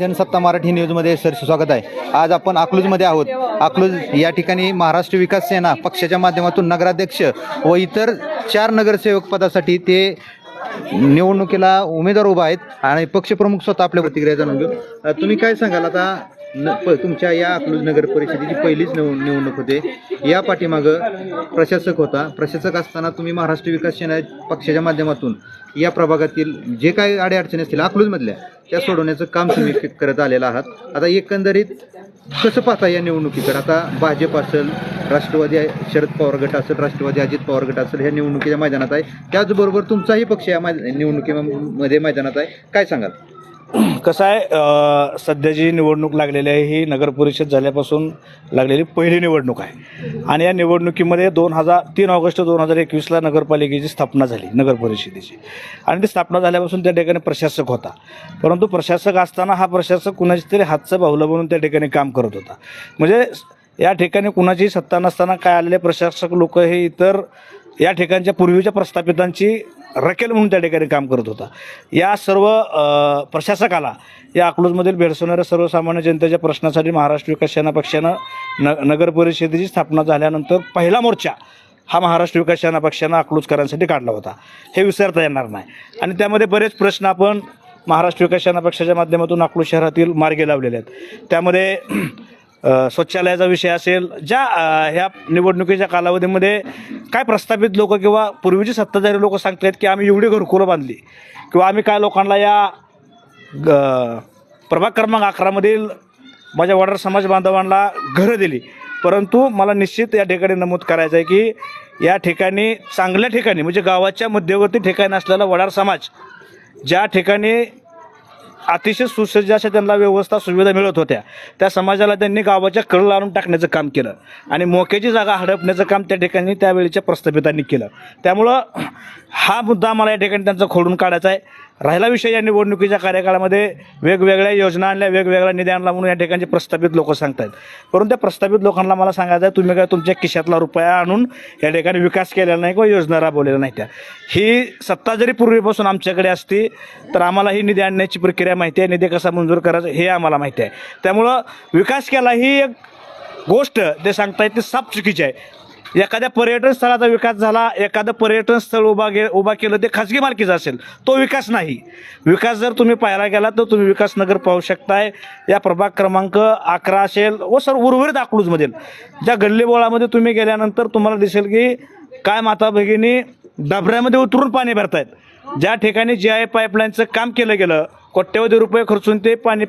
जनसत्ता मराठी न्यूजमध्ये सर स्वागत आहे. आज आपण अकलूजमध्ये आहोत. अकलूज या ठिकाणी महाराष्ट्र विकास सेना पक्षाच्या माध्यमातून नगराध्यक्ष व इतर चार नगरसेवक पदासाठी ते निवडणुकीला उमेदवार उभा आहेत. आणि पक्षप्रमुख स्वतः आपल्या प्रतिक्रिया जाणून घेऊ. तुम्ही काय सांगाल? आता न प- तुमच्या या अकलूज नगर परिषदेची पहिलीच निव निवडणूक होते. या पाठीमागं प्रशासक होता. प्रशासक असताना तुम्ही महाराष्ट्र विकास सेना पक्षाच्या माध्यमातून या प्रभागातील जे काही अडीअडचणी असतील अकलूजमधल्या त्या सोडवण्याचं काम तुम्ही करत आलेला आहात. आता एकंदरीत कसं पाहता या निवडणुकीकडे? आता भाजप असेल राष्ट्रवादी शरद पवार गट असेल राष्ट्रवादी अजित पवार गट असेल ह्या निवडणुकीच्या मैदानात आहे. त्याचबरोबर तुमचाही पक्ष या मै निवडणुकीमध्ये मैदानात आहे. काय सांगाल? कसं आहे सध्या जी निवडणूक लागलेली आहे ही नगर परिषद झाल्यापासून लागलेली पहिली निवडणूक आहे. आणि या निवडणुकीमध्ये दोन हजार तीन ऑगस्ट दोन हजार एकवीसला नगरपालिकेची स्थापना झाली नगर परिषदेची. आणि ती स्थापना झाल्यापासून त्या ठिकाणी प्रशासक होता. परंतु प्रशासक असताना हा प्रशासक कुणाची तरी हातचं बाहुलं म्हणून त्या ठिकाणी काम करत होता. म्हणजे या ठिकाणी कुणाची सत्ता नसताना काय आलेले प्रशासक लोक हे इतर या ठिकाणच्या पूर्वीच्या प्रस्थापितांची रकेल म्हणून त्या ठिकाणी काम करत होता. या सर्व प्रशासकाला या अकलूजमधील भेडसवणाऱ्या सर्वसामान्य जनतेच्या प्रश्नासाठी महाराष्ट्र विकास सेना पक्षानं न नगर परिषदेची स्थापना झाल्यानंतर पहिला मोर्चा हा महाराष्ट्र विकास सेना पक्षानं अकलूजकरांसाठी काढला होता. हे विसरता येणार नाही. आणि त्यामध्ये बरेच प्रश्न आपण महाराष्ट्र विकास सेना पक्षाच्या माध्यमातून अकलूज शहरातील मार्गे लावलेले आहेत. त्यामध्ये अ, स्वच्छालयाचा विषय असेल ज्या ह्या निवडणुकीच्या कालावधीमध्ये काय प्रस्थापित लोक किंवा पूर्वीची सत्ताधारी लोक सांगतात की आम्ही एवढी घरकुलं बांधली किंवा आम्ही काय लोकांना या ग प्रभाग क्रमांक अकरामधील माझ्या वडार समाज बांधवांना घरं दिली. परंतु मला निश्चित या ठिकाणी नमूद करायचं आहे की या ठिकाणी चांगल्या ठिकाणी म्हणजे गावाच्या मध्यवर्ती ठिकाणी असलेला वडार समाज ज्या ठिकाणी अतिशय सुसज्ज अशा त्यांना व्यवस्था सुविधा मिळत होत्या. त्या समाजाला त्यांनी गावाच्या कळ आणून टाकण्याचं काम केलं. आणि मोक्याची जागा हडपण्याचं काम त्या ठिकाणी त्यावेळीच्या प्रस्थापितांनी केलं. त्यामुळं हा मुद्दा मला या ठिकाणी त्यांचा खोडून काढायचा आहे. राहिला विषय या निवडणुकीच्या कार्यकाळामध्ये वेगवेगळ्या योजना आणल्या वेगवेगळ्या निधी आणला म्हणून या ठिकाणचे प्रस्थापित लोक सांगतात परंतु त्या प्रस्थापित लोकांना मला सांगायचं आहे तुम्ही काय तुमच्या खिशातला रुपया आणून या ठिकाणी विकास केलेला नाही किंवा योजना राबवलेल्या नाही त्या. ही सत्ता जरी पूर्वीपासून आमच्याकडे असती तर आम्हाला ही निधी आणण्याची प्रक्रिया माहिती आहे निधी कसा मंजूर करायचा हे आम्हाला माहिती आहे. त्यामुळं विकास केला ही एक गोष्ट ते सांगतायत ती साप चुकीची आहे. एखाद्या पर्यटन स्थळाचा विकास झाला एखादं पर्यटन स्थळ उभा गे उभा केलं ते खाजगी मालकीचं असेल तो विकास नाही. विकास जर तुम्ही पाहायला गेला तर तुम्ही विकास नगर पाहू शकताय. या प्रभाग क्रमांक अकरा असेल व सर उर्वरित अकलूजमधील. ज्या गल्लीबोळामध्ये तुम्ही गेल्यानंतर तुम्हाला दिसेल की काय माता भगिनी डबऱ्यामध्ये उतरून पाणी भरतायत. ज्या ठिकाणी जी आय पाईपलाईनचं काम केलं गेलं कोट्यवधी रुपये खर्चून ते पाणी